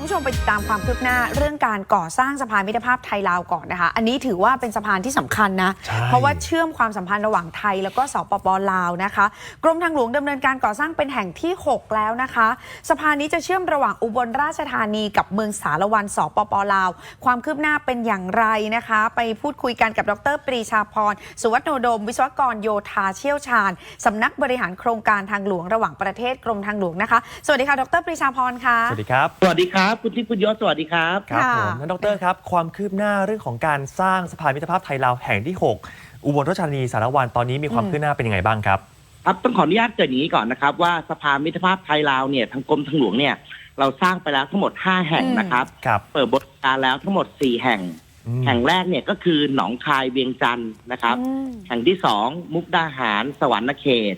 คุณผู้ชมไปติดตามความคืบหน้าเรื่องการก่อสร้างสะพานมิตรภาพไทยลาวก่อนนะคะ อันนี้ถือว่าเป็นสะพานที่สำคัญนะใช่เพราะว่าเชื่อมความสัมพันธ์ระหว่างไทยแล้วก็สปปลาวนะคะ กรมทางหลวงดำเนินการก่อสร้างเป็นแห่งที่ 6 แล้วนะคะ สะพานนี้จะเชื่อมระหว่างอุบลราชธานีกับเมืองสารวันสปปลาว ความคืบหน้าเป็นอย่างไรนะคะ ไปพูดคุยกันกับดรปรีชาพรสุวัฒโนโดม วิศวกรโยธาเชี่ยวชาญสำนักบริหารโครงการทางหลวงระหว่างประเทศกรมทางหลวงนะคะ สวัสดีค่ะ ดรปรีชาพรค่ะ สวัสดีครับ สวัสดีครับคุณทิพย์คุณยศสวัสดีครับ ครับค่ะผมท่านดรครับ ความคืบหน้าเรื่องของการสร้างสะพานมิตรภาพไทยลาวแห่งที่ 6 อุบลราชธานีสารวันตอนนี้มีความอืม คืบหน้าเป็นยังไงบ้างครับ ครับต้องขออนุญาตเกริดอย่างนี้ก่อนนะครับ ว่าสะพานมิตรภาพไทยลาวเนี่ยทางกรมทางหลวงเนี่ยเราสร้างไปแล้วทั้งหมด 5 แห่งนะครับ ครับเปิดบริการแล้วทั้งหมด 4 แห่ง อืมแห่งแรกเนี่ยก็คือหนองคายเวียงจันทร์นะครับ อืม แห่งที่สองมุกดาหาร สวรรณเขต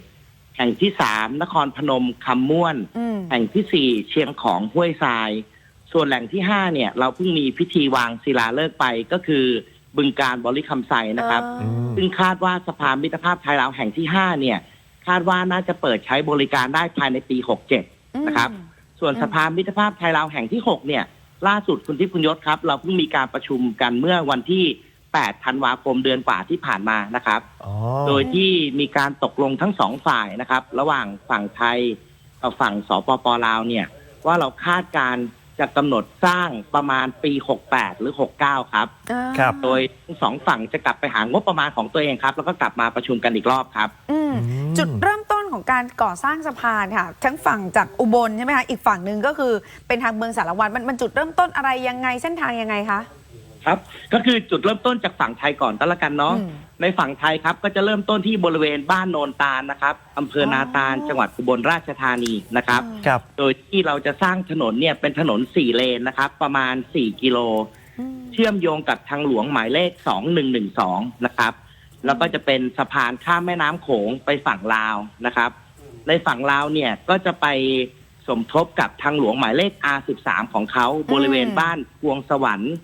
แห่งที่สามนครพนมคำม่วน อืม แห่งที่สี่เชียงของห้วยทราย ส่วนแหล่งที่ห้าเนี่ย เราเพิ่งมีพิธีวางศิลาฤกษ์ไปก็คือบึงการบริคำไซนะครับ อืม ซึ่งคาดว่าสะพานมิตรภาพไทยลาวแห่งที่ 5 เนี่ย คาดว่าน่าจะเปิดใช้บริการได้ภายในปี 67นะครับ ส่วนอืม สะพานมิตรภาพไทยลาวแห่งที่ 6 เนี่ย ล่าสุดคุณทิพย์คุณยศครับ เราเพิ่งมีการประชุมกันเมื่อวันที่ 8 ธันวาคมเดือนกว่าที่ผ่านมานะครับ อ๋อ โดยที่มีการตกลงทั้งสองฝ่ายนะครับ ระหว่างฝั่งไทยกับฝั่งสปปลาวเนี่ย ว่าเราคาดการณ์ จะกำหนดสร้างประมาณปี 68 หรือ 69 ครับ อ่าครับ โดยทั้งสองฝั่งจะกลับไปหางบประมาณของตัวเองครับ แล้วก็กลับมาประชุมกันอีกรอบครับ อืม อืม จุดเริ่มต้นของการก่อสร้างสะพานค่ะ ทั้งฝั่งจากอุบลใช่ไหมคะ อีกฝั่งหนึ่งก็คือเป็นทางเมืองสารวันมันมันจุดเริ่มต้นอะไรยังไงเส้นทางยังไงคะ ครับ ก็คือจุดเริ่มต้นจากฝั่งไทยก่อนก็แล้วกันเนาะอืม ในฝั่งไทยครับก็จะเริ่มต้นที่บริเวณบ้านโนนตาลนะครับอำเภอนาตาลอ๋อจังหวัดอุบลราชธานีนะครับ ครับ โดยที่เราจะสร้างถนนเนี่ยเป็นถนนสี่เลนนะครับ ประมาณสี่กิโล อืม เชื่อมโยงกับทางหลวงหมายเลข 2112 นะครับ แล้วก็จะเป็นสะพานข้ามแม่น้ำโขงไปฝั่งลาวนะครับ ในฝั่งลาวเนี่ยก็จะไปสมทบกับทางหลวงหมายเลข R13 ของเขาบริเวณบ้านพวงสวรรค์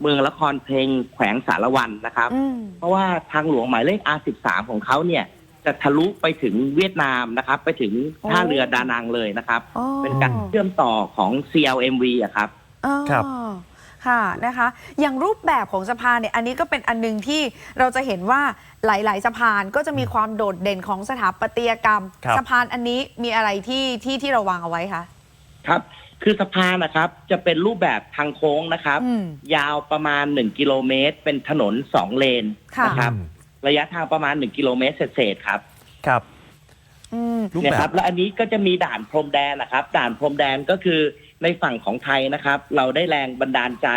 เมืองละครเพลงแขวงสารวันนะครับ อืมเพราะว่าทางหลวงหมายเลข R13 ของเขาเนี่ย จะทะลุไปถึงเวียดนามนะครับ ไปถึงท่าเรือดานังเลยนะครับ อ๋อเป็นการเชื่อมต่อของ CLMV อะครับ อ๋อครับ ค่ะนะคะ อย่างรูปแบบของสะพานเนี่ยอันนี้ก็เป็นอันหนึงที่เราจะเห็นว่าหลาย ๆ สะพานก็จะมีความโดดเด่นของสถาปัตยกรรม ครับ สะพานอันนี้มีอะไรที่ที่ที่เราวางเอาไว้คะ ครับ คือสะพานนะครับ จะเป็นรูปแบบทางโค้งนะครับ อืม ยาวประมาณ1กิโลเมตร เป็นถนน2เลนค่ะ นะครับระยะทางประมาณ1กิโลเมตรเศษๆครับครับ อืม รูปเนี่ยแบครับบ และอันนี้ก็จะมีด่านพรมแดนนะครับ ด่านพรมแดนก็คือในฝั่งของไทยนะครับ เราได้แรงบันดาลใจ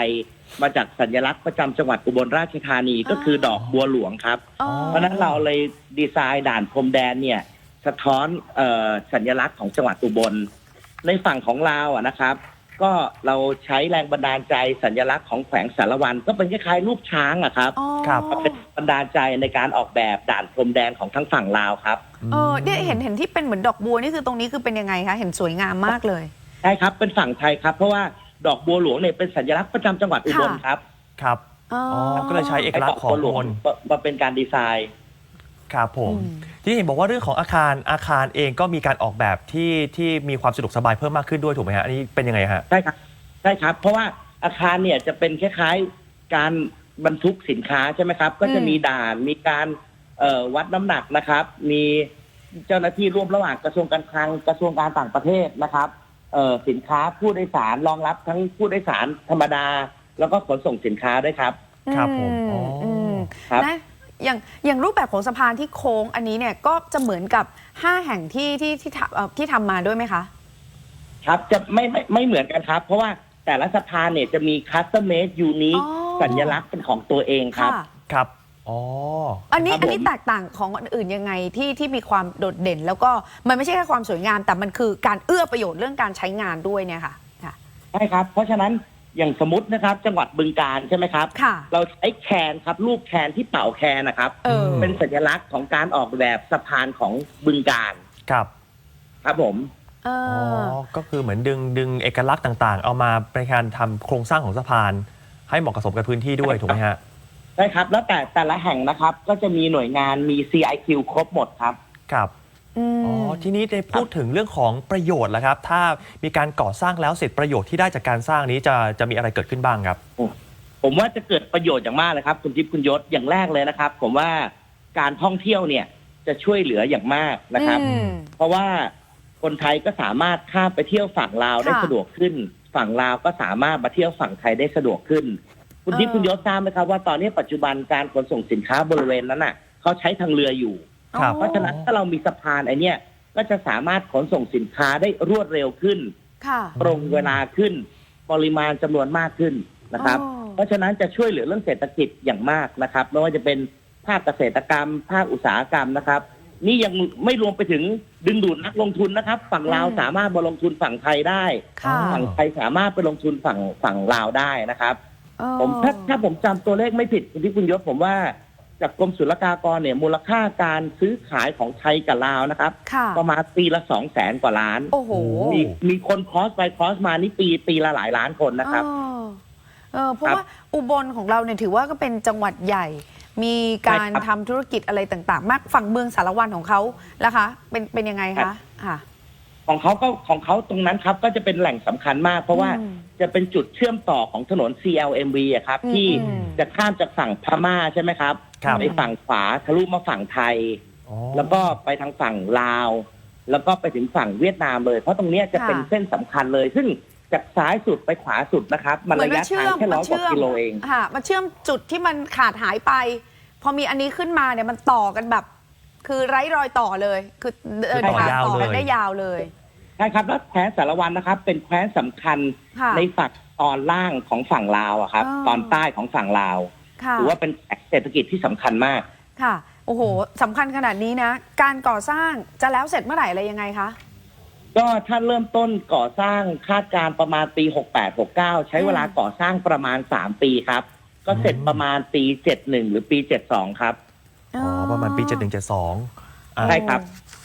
มาจากสัญลักษณ์ประจำจังหวัดอุบลราชธานีก็คือดอกบัวหลวงครับ อ๋อ เพราะฉะนั้นเราเลยดีไซน์ด่านพรมแดนเนี่ย สะท้อนเออสัญลักษณ์ของจังหวัดอุบล ในฝั่งของลาวอะนะครับ ก็เราใช้แรงบันดาลใจสัญลักษณ์ของแขวงสารวัน ก็เป็นคล้ายๆรูปช้างอะครับอ๋อครับ เป็นบันดาลใจในการออกแบบด่านพรมแดนของทั้งฝั่งลาวครับ เออเนี่ยเห็นเห็นที่เป็นเหมือนดอกบัวนี่คือตรงนี้คือเป็นยังไงคะเห็นสวยงามมากเลย ใช่ครับเป็นฝั่งไทยครับ เพราะว่าดอกบัวหลวงเนี่ยเป็นสัญลักษณ์ประจำจังหวัดอุบลครับครับอ๋ออ๋อ ก็เลยใช้เอกลักษณ์ของไดกบัวหลวอุบล มาเป็นการดีไซน์ ครับผมอืมที่เห็นบอกว่าเรื่องของอาคารอาคารเองก็มีการออกแบบที่ที่มีความสะดวกสบายเพิ่มมากขึ้นด้วยถูกไหมฮะอันนี้เป็นยังไงฮะใช่ครับใช่ครับ เพราะว่าอาคารเนี่ยจะเป็นคล้ายๆการบรรทุกสินค้าใช่ไหมครับ ก็จะมีด่านมีการเอ่อวัดน้ำหนักนะครับ มีเจ้าหน้าที่ร่วมระหว่างกระทรวงการคลังกระทรวงการต่างประเทศนะครับเอ่อสินค้าผู้โดยสารรองรับทั้งผู้โดยสารธรรมดา แล้วก็ขนส่งสินค้าด้วยครับ ครับผมอือ๋ออมครับ นะ อย่างอย่างรูปแบบของสะพานที่โค้งอันนี้เนี่ยก็จะเหมือนกับ 5 แห่งที่ที่ที่ทำเอ่อที่ทำมาด้วยไหมคะ ครับจะไม่ไม่ไม่เหมือนกันครับ เพราะว่าแต่ละสะพานเนี่ยจะมีคัสตอ m เม e ยูนิคอ๋อ สัญลักษณ์เป็นของตัวเองครับค่ะครับ อ๋อ อันนี้ครับผม อันนี้แตกต่างของอันอื่นยังไงที่ที่มีความโดดเด่น แล้วก็มันไม่ใช่แค่ความสวยงาม แต่มันคือการเอื้อประโยชน์เรื่องการใช้งานด้วยเนี่ยค่ะค่ะ ใช่ครับ เพราะฉะนั้น อย่างสมมตินะครับ จังหวัดบึงการใช่ไหมครับ ค่ะ เราใช้แคนครับรูปแคนที่เป่าแคนนะครับ เออ เป็นสัญลักษณ์ของการออกแบบสะพานของบึงการครับครับผม เออ๋ออ ก็คือเหมือนดึงดึงเอกลักษณ์ต่างๆ เอามาในการทำโครงสร้างของสะพาน ให้เหมาะกับสมกับพื้นที่ด้วยถูกไหมฮะใช่ครับ แล้วแต่แต่ละแห่งนะครับ ก็จะมีหน่วยงานมี CIQ ครบหมดครับ ครับ อืมอ๋อทีนี้ในพูดถึงเรื่องของประโยชน์แล้วครับ ถ้ามีการก่อสร้างแล้วเสร็จประโยชน์ที่ได้จากการสร้างนี้จะจะมีอะไรเกิดขึ้นบ้างครับ ผมว่าจะเกิดประโยชน์อย่างมากเลยครับ คุณทิพย์คุณยศอย่างแรกเลยนะครับ ผมว่าการท่องเที่ยวเนี่ยจะช่วยเหลืออย่างมากนะครับ อืม เพราะว่าคนไทยก็สามารถข้ามไปเที่ยวฝั่งลาวได้ค่ะ สะดวกขึ้น ฝั่งลาวก็สามารถมาเที่ยวฝั่งไทยได้สะดวกขึ้น คุณทิพย์เออคุณยศทราบไหมครับว่าตอนนี้ปัจจุบันการขนส่งสินค้าบริเวณนั้นน่ะเขาใช้ทางเรืออยู่ ครับ เพราะฉะนั้นถ้าเรามีสะพานไอเนี้ยก็จะสามารถขนส่งสินค้าได้รวดเร็วขึ้น ค่ะ ตรงเวลาขึ้น ปริมาณจำนวนมากขึ้นนะครับ อ๋อ เพราะฉะนั้นจะช่วยเหลือเรื่องเศรษฐกิจอย่างมากนะครับ ไม่ว่าจะเป็นภาคเกษตรกรรม ภาคอุตสาหกรรมนะครับ นี่ยังไม่รวมไปถึงดึงดูดนักลงทุนนะครับ ฝั่งลาวอืมสามารถมาลงทุนฝั่งไทยได้ ค่ะอ๋อฝั่งไทยสามารถไปลงทุนฝั่งฝั่งลาวได้นะครับเออผมถ้าถ้าผมจำตัวเลขไม่ผิดคุณที่คุณยศผมว่า จากกรมศุลกากรเนี่ยมูลค่าการซื้อขายของไทยกับลาวนะครับ ค่ะ ประมาณปีละสองแสนกว่าล้าน โอ้โหมีมีคนคอสไปคอสมานี่ปีปีละหลายล้านคนนะครับเออเออเพราะครับว่าอุบลของเราเนี่ยถือว่าก็เป็นจังหวัดใหญ่ มีการใช่ครับ ทำธุรกิจอะไรต่างๆ มากฝั่งเมืองสารวันของเขาล่ะคะ เป็นเป็นยังไงครัคะบค่ะ ของเขาก็ของเขาตรงนั้นครับก็จะเป็นแหล่งสำคัญมาก เพราะว่าอืมจะเป็นจุดเชื่อมต่อของถนน CLMV อะครับ อืมที่อืม จะข้ามจากฝั่งพม่าใช่ไหมครับ ครับ ไปฝั่งขวาทะลุมาฝั่งไทย อ๋อแล้วก็ไปทางฝั่งลาว แล้วก็ไปถึงฝั่งเวียดนามเลย เพราะตรงเนี้ยจะเป็นค่ะเส้นสำคัญเลย ซึ่งจากซ้ายสุดไปขวาสุดนะครับ มันเหมือระนยะมาเชื่ทางอมแค่ร้มาอยกว่าเชื่อมกิโลเอง ค่ะมาเชื่อมจุดที่มันขาดหายไป พอมีอันนี้ขึ้นมาเนี่ยมันต่อกันแบบ คือไร้รอยต่อเลย คือเดินต่อทางยาวต่อกันเลยได้ยาวเลย ใช่ครับ แล้วแคว้นสารวันนะครับ เป็นแคว้นสำคัญค่ะ ในฝั่งตอนล่างของฝั่งลาวอะครับ อ๋อ ตอนใต้ของฝั่งลาวค่ะ ถือว่าเป็นเศรษฐกิจที่สำคัญมากค่ะ โอ้โหสำคัญขนาดนี้นะ การก่อสร้างจะแล้วเสร็จเมื่อไหร่อะไรยังไงคะก็ถ้าเริ่มต้นก่อสร้างคาดการณ์ประมาณปี 68 69 ใช้เวลาก่อสร้างประมาณ 3 ปีครับ ก็เสร็จประมาณปี 71 หรือปี 72 ครับ อ๋อ ประมาณปี 7172อ่าใช่ครับ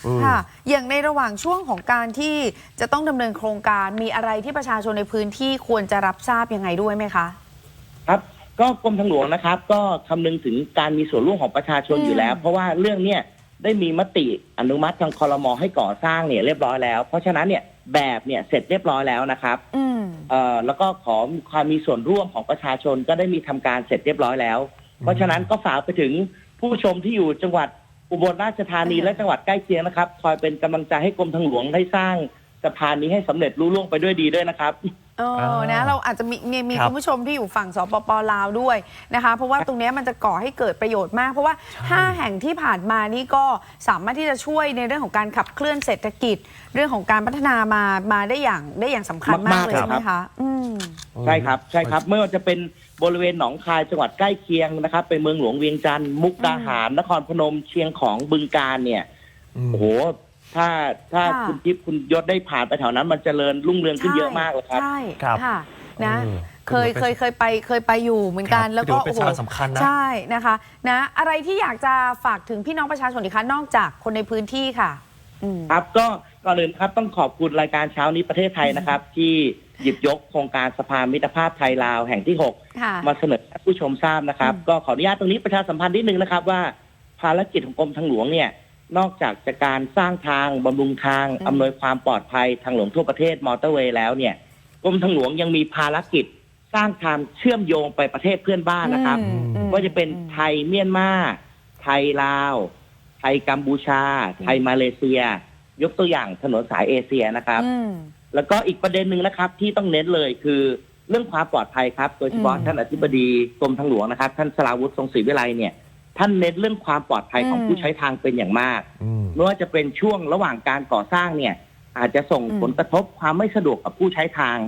อืมค่ะ อย่างในระหว่างช่วงของการที่จะต้องดำเนินโครงการมีอะไรที่ประชาชนในพื้นที่ควรจะรับทราบยังไงด้วยไหมคะ ครับ ก็กรมทางหลวงนะครับ ก็คำนึงถึงการมีส่วนร่วมของประชาชนอืมอยู่แล้ว เพราะว่าเรื่องเนี้ยได้มีมติอนุมัติทางคอรมอให้ก่อสร้างเนี่ยเรียบร้อยแล้ว เพราะฉะนั้นเนี่ยแบบเนี่ยเสร็จเรียบร้อยแล้วนะครับอืมเอ่อแล้วก็ขอความมีส่วนร่วมของประชาชนก็ได้มีทำการเสร็จเรียบร้อยแล้ว เพราะฉะนั้นก็ฝากไปถึงผู้ชมที่อยู่จังหวัดอุบลราชธานีอืมและจังหวัดใกล้เคียงนะครับ คอยเป็นกำลังใจให้กรมทางหลวงได้สร้างสะพานนี้ให้สำเร็จรุ่ล่วงไปด้วยดีด้วยนะครับ เอออ่านะเราอาจจะมีมีมีครับคุณผู้ชมที่อยู่ฝั่งสปปลาวด้วยนะคะ เพราะว่าตรงเนี้ยมันจะก่อให้เกิดประโยชน์มาก เพราะว่า 5 แห่งที่ผ่านมานี่ก็สามารถที่จะช่วยในเรื่องของการขับเคลื่อนเศรษฐกิจ เรื่องของการพัฒนามามาได้อย่างได้อย่างสำคัญมากมากๆเลยเลยใช่ไหมครัคะบอืม ใช่ครับใช่ครับไม่ว่าจะเป็นบริเวณหนองคายจังหวัดใกล้เคียงนะครับไปเมืองหลวงเวียงจันทร์มุกดาหาร นครพนมเชียงของบึงการเนี่ยอืม โอ้โห ถ้าถ้าค่ะ คุณทิพย์คุณยศได้ผ่านไปแถวนั้น มันเจริญรุ่งเรืองขึ้นเยอะมากเลยครับ ใช่ครับ ค่ะนะเออเคยเคยเคยไปเคยไปอยู่เหมือนกันครับแล้วก็ถือว่าเป็นสถานสำคัญนะ ใช่นะคะ นะ อะไรที่อยากจะฝากถึงพี่น้องประชาชนอีกคะนอกจากคนในพื้นที่ค่ะ อืม ครับก็ก่อนอื่นครับต้องขอบคุณรายการเช้านี้ประเทศไทยนะครับ ที่หยิบยกโครงการสะพานมิตรภาพไทยลาวแห่งที่ ค่ะ 6 มาเสนอให้ผู้ชมทราบนะครับ อืม ก็ขออนุญาตตรงนี้ประชาสัมพันธ์นิดนึงนะครับว่าภารกิจของกรมทางหลวงเนี่ย นอกจากจะการสร้างทางบำรุงทางอำนวยความปลอดภัยทางหลวงทั่วประเทศมอเตอร์เวย์แล้วเนี่ยกรมทางหลวงยังมีภารกิจสร้างทางเชื่อมโยงไปประเทศเพื่อนบ้านนะครับ อืมอืม ว่าจะเป็นไทยเมียนมา ไทยลาว ไทยกัมพูชา ไทยมาเลเซีย ยกตัวอย่างถนนสายเอเชียนะครับ อืม แล้วก็อีกประเด็นหนึ่งนะครับ ที่ต้องเน้นเลยคือเรื่องความปลอดภัยครับ โดยเฉพาะอืม ท่านอธิบดีกรมทางหลวงนะครับ ท่านสราวุฒิทรงศรีวิไลเนี่ย ท่านเน้นเรื่องความปลอดภัยของอืมผู้ใช้ทางเป็นอย่างมากอืมไม่ว่าจะเป็นช่วงระหว่างการก่อสร้างเนี่ย อาจจะส่งอืมผลกระทบความไม่สะดวกกับผู้ใช้ทาง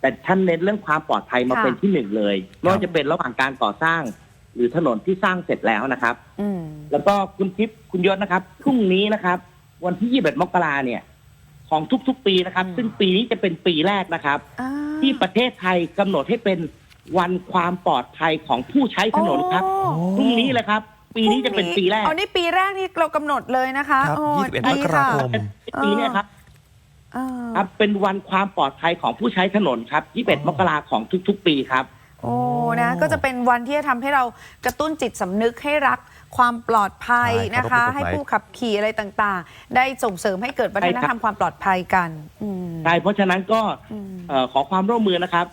แต่ท่านเน้นเรื่องความปลอดภัยมาค่ะ เป็นที่หนึ่งเลยไม่ว่าจะเป็นระหว่างการก่อสร้าง หรือถนนที่สร้างเสร็จแล้วนะครับ อืม แล้วก็คุณทิพย์คุณยศนะครับพรุ่งนี้นะครับ วันที่21มกราเนี่ย ของทุกๆ ปีนะครับ อืม ซึ่งปีนี้จะเป็นปีแรกนะครับ อ่าที่ประเทศไทยกำหนดให้เป็นวันความปลอดภัยของผู้ใช้ถนนครับโอ้ พรุ่งนี้เลยครับ ปีนี้จะเป็นปีแรกอ๋อนี่ปีแรกที่เรากำหนดเลยนะคะครับโอ้21ดีมกราคม ค่ะปีเนี้ครับ เออครับเป็นวันความปลอดภัยของผู้ใช้ถนนครับ 21 มกราของทุก ๆ ปีครับโอ้โอ้นะ ก็จะเป็นวันที่จะทำให้เรากระตุ้นจิตสำนึกให้รักความปลอดภัยใช่นะคะ เคารพกฎหมาย ให้ผู้ขับขี่อะไรต่างๆ ได้ส่งเสริมให้เกิดวัฒนธรรมความปลอดภัยกันอืม ใช่ เพราะฉะนั้นก็อืม เอ่อขอความร่วมมือนะครับ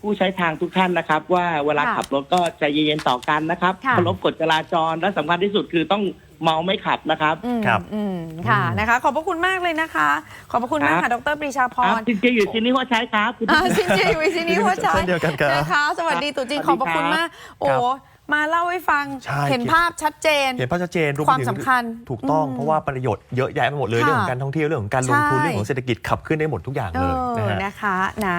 ผู้ใช้ทางทุกท่านนะครับ ว่าเวลาค่ะขับรถก็ใจเย็นๆต่อกันนะครับค่ะ เคารพกฎจราจรและสำคัญที่สุดคือต้องเมาไม่ขับนะครับ อืมครับ อืมค่ะอืมนะคะ ขอบพระคุณมากเลยนะคะ ขอบพระคุณมากครัค่ะบดรปรีชาพครับรจริงๆอยู่ที่นี่หัวใช้ครับคุณอ่าซินเจียอยู่ซินี่หัวใจเช่นเดียวกันครับนะคะสวัสดีตุ๊จีนสขวัอบสดีพระคุณครับมาก โอ้ครับมาเล่าให้ฟังใช่ เห็นภาพชัดเจน เห็นภาพชัดเจนรวมความไปถึงสำคัญถูกต้องอืมเพราะว่าประโยชน์เยอะแยะไปหมดเลยค่ะเรื่องของการท่องเที่ยวเรื่องของการลงทุนใช่ เรื่องของเศรษฐกิจขับขึ้นได้หมดทุกอย่างเอเลยอนะฮะ นะคะนะ